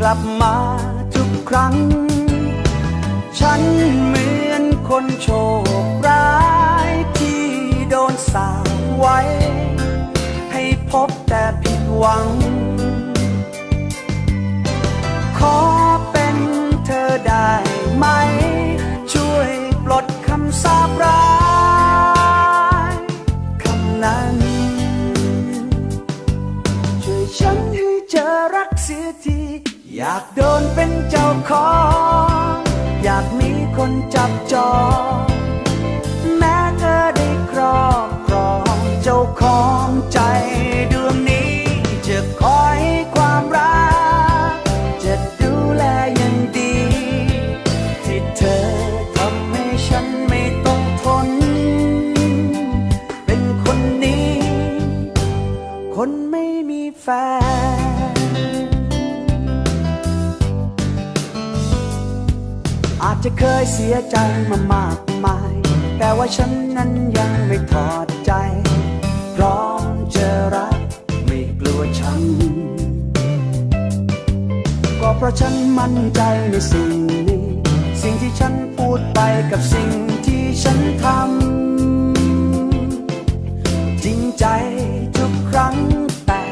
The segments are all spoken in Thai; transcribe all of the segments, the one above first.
กลับมาทุกครั้ง ฉันเหมือนคนโชคร้ายที่โดนสาปไว้ ให้พบแต่ผิดหวัง ขอเป็นเธอได้ไหม ช่วยปลดคำสาปร้ายคำนั้นช่วยฉันให้เจอรักเสียที อยากโดนเป็นเจ้าของ อยากมีคนจับจอง แม้เธอได้ครอบครองเจ้าของใจ อาจจะเคยเสียใจมามากมาย แต่ว่าฉันนั้นยังไม่ถอดใจ พร้อมจะรักไม่กลัวช้ำก็เพราะฉันมั่นใจในสิ่งนี้ สิ่งที่ฉันพูดไปกับสิ่งที่ฉันทำจริงใจทุกครั้งแต่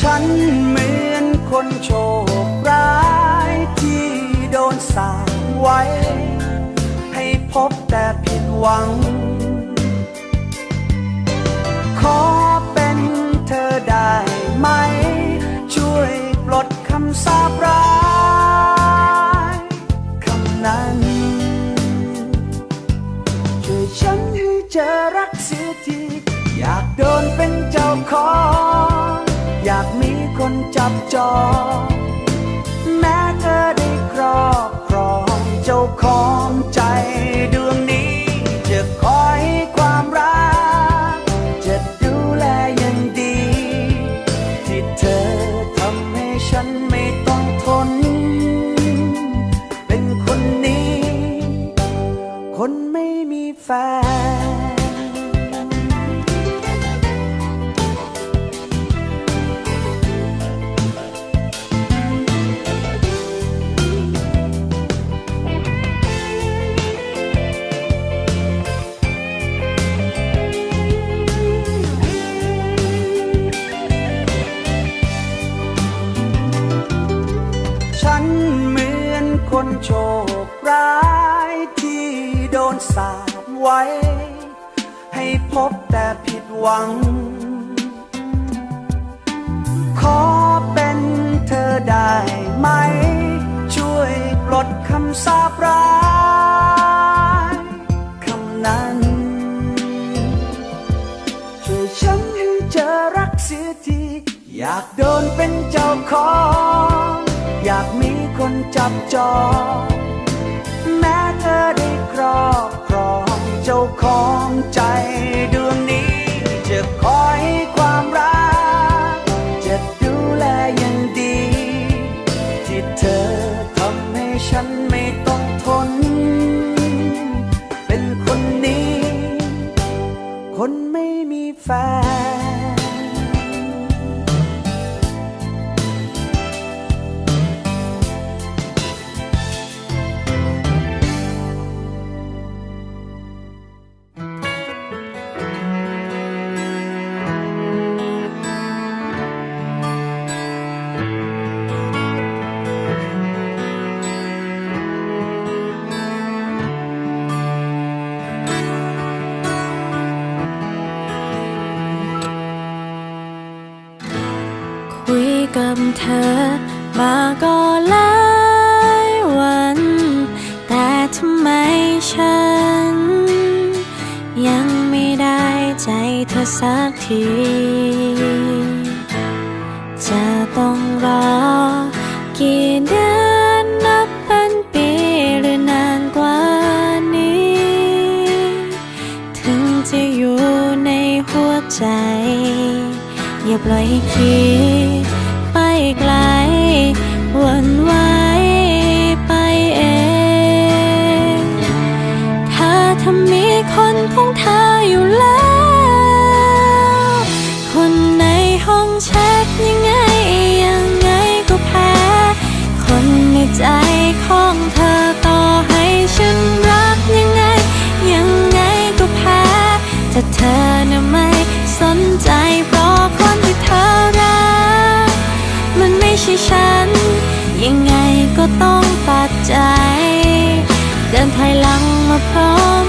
ฉันเหมือนคนโชค ไว้ ให้พบแต่ผิดหวัง ขอเป็นเธอได้ไหม ช่วยปลดคำสาปร้ายคำนั้นช่วยฉันให้เจอรักเสียทีอยากโดนเป็นเจ้าของ อยากมีคนจับจองแม้เธอได้ครอบครอง เจ้าของใจดวงนี้ โชคร้ายที่โดนสาปไว้ ให้พบแต่ผิดหวัง ขอเป็นเธอได้ไหม ช่วยปลดคำสาปร้ายคำนั้นช่วยฉันให้เจอรักเสียที อยากโดนเป็นเจ้าของ อยากมีคนจับจอง แม้เธอได้ครอบครองเจ้าของใจดวงนี้จะคอยความรัก จะดูแลอย่างดี ที่เธอทำให้ฉันไม่ต้องทน เป็นคนนี้ คนไม่มีแฟน กั คนของเธออยู่แล้ว คนในห้องแชทยังไงยังไงก็แพ้ คนในใจของเธอต่อให้ฉันรักยังไง ยังไงก็แพ้ แต่เธอเนี่ยไม่สนใจเพราะคนที่เธอรัก มันไม่ใช่ฉัน ยังไงก็ต้องตัดใจ เดินถอยหลังมาพร้อม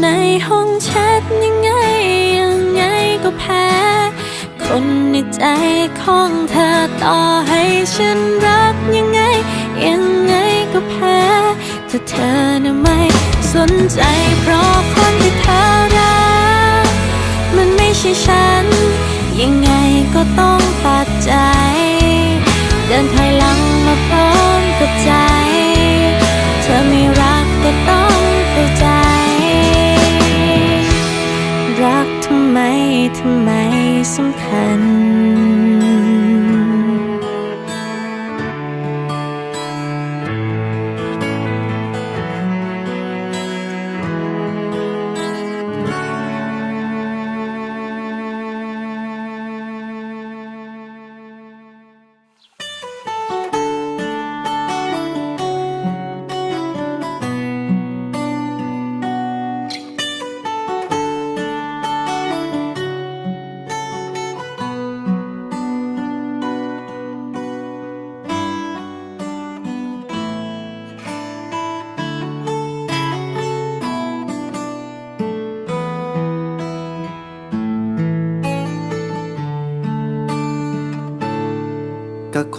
ในห้องแชทยังไงยังไงก็แพ้ คนในใจของเธอต่อให้ฉันรักยังไง ยังไงก็แพ้ถ้าเธอน่ะไม่สนใจเพราะคนที่เธอรักมันไม่ใช่ฉัน ยังไงก็ต้องตัดใจ เดินถอยหลังมาพร้อมกับใจำไม ทำไมสำคัญ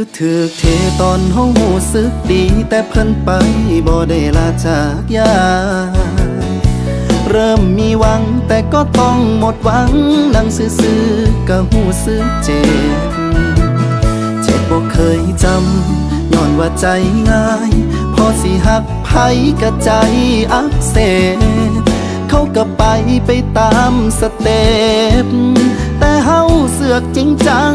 คือถือเทตอนห้องหูสึกดี แต่เพิ่นไปบ่ได้ลาจากยา เริ่มมีหวังแต่ก็ต้องหมดหวัง นั่งซื่อๆก็หูสึกเจ็บ เจ็บบ่เคยจำย้อนว่าใจง่าย พอสิหักไผกะใจอักเสบเขาก็ไปไปตามสเต็ปแต่เฮาเสือกจริงจัง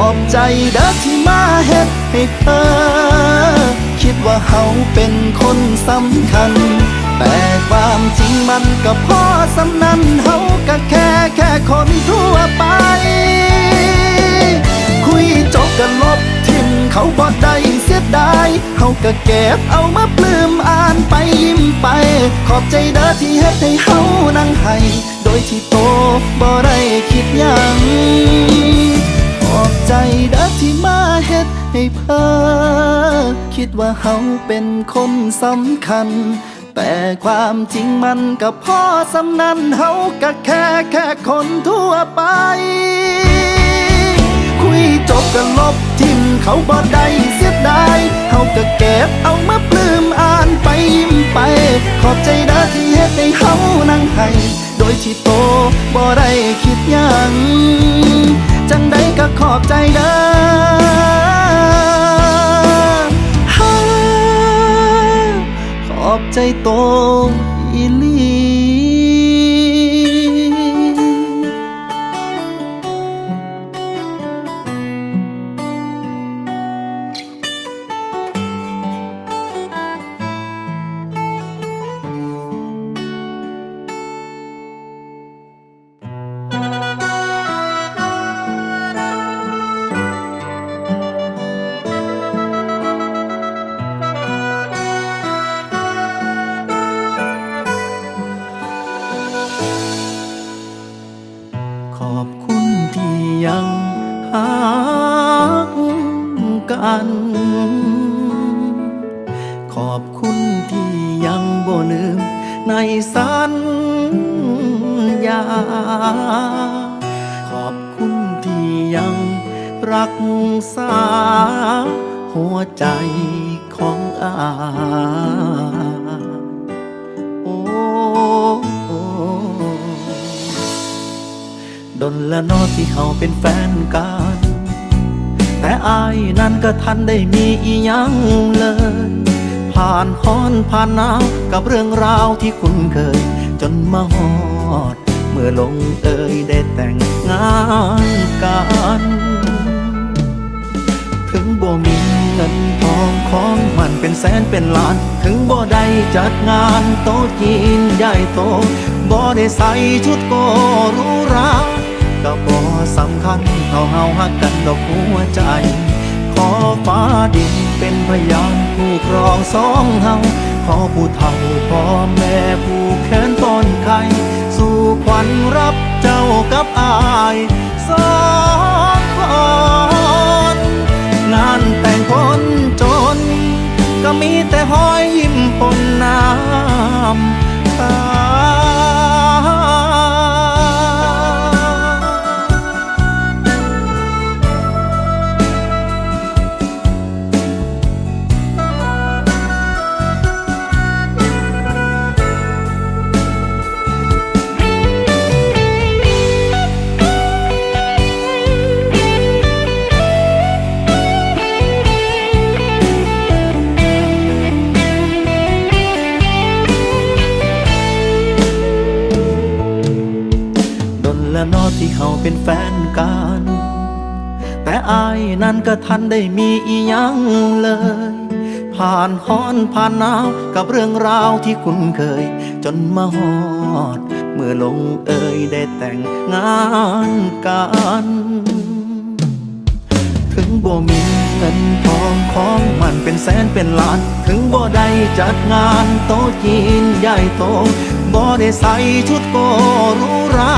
อีหลีขอบใจเด้อที่มาเฮ็ดให้เธอ คิดว่าเฮาเป็นคนสำคัญ แต่ความจริงมันก็พอสำนันเฮาก็แค่แค่คนทั่วไป คุยจบกันลบทิมเขาบ่ได้เสียดายเฮาก็เก็บเอามาปลื้มอ่านไปยิ้มไป ขอบใจเด้อที่เฮ็ดให้เฮานั่งให้ โดยที่โตบ่ได้คิดยัง อบใจเด้อที่มาเฮ็ดให้เพ้อคิดว่าเฮาเป็นคนสำคัญ แต่ความจริงมันก็พ่อสำนันเฮาก็แค่แค่คนทั่วไป คุยจบก็ลบทิมเขาบ่ได้เสียดายเฮาก็เก็บเอามาปลื้มอ่านไปยิ้มไป ขอบใจเด้อที่เฮ็ดให้เฮานั่งให้โดยที่โตบ่ได้คิดยัง ก็ขอบใจเด้อขอบใจโต สัญญา ขอบคุณที่ยังรักษา หัวใจของอาโอ้โดนละนอที่เขาเป็นแฟนกัน แต่อายนั้นก็ทันได้มีอีหยังเลย ผ่านค้อนผ่านหนาวกับเรื่องราวที่คุ้นเคย จนมาฮอด เมื่อลงเอยได้แต่งงานกัน ถึงบ่มีเงินทองของมันเป็นแสนเป็นล้าน ถึงบ่ได้จัดงานโต๊ะจีนใหญ่โตบ่ได้ใส่ชุดโกรูหราก็บ่สำคัญเท่าเฮาฮักกันดอกหัวใจ อฟ้าดินเป็นพยานผู้ครองสองเฮาขอผู้เฒ่าพ่อแม่ผู้แขนต้นไข่สู่ขวัญรับเจ้ากับอาย เป็นแฟนกัน แต่อายนั้นก็ทันได้มีอียังเลย ผ่านฮ้อนผ่านหนาวกับเรื่องราวที่คุ้นเคย จนมาฮอด เมื่อลงเอยได้แต่งงานกันถึงบ่มีเงินทองของมันเป็นแสนเป็นล้าน ถึงบ่ได้จัดงานโต๊ะจีนใหญ่โตบ่ได้ใส่ชุดโกรูหรา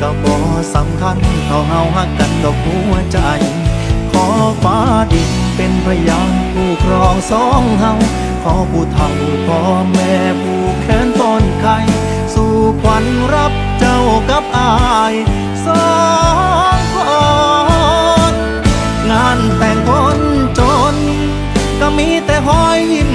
ก็บ่สำคัญเท่าเฮาฮักกันดอกหัวใจ ขอฟ้าดินเป็นพยานผู้ครองสองเฮาขอผู้เฒ่าพ่อแม่ผู้แขนต้นไข่สู่ขวัญรับเจ้ากับอายสองคนงานแต่งคนจน ก็มีแต่หอยยิ้ม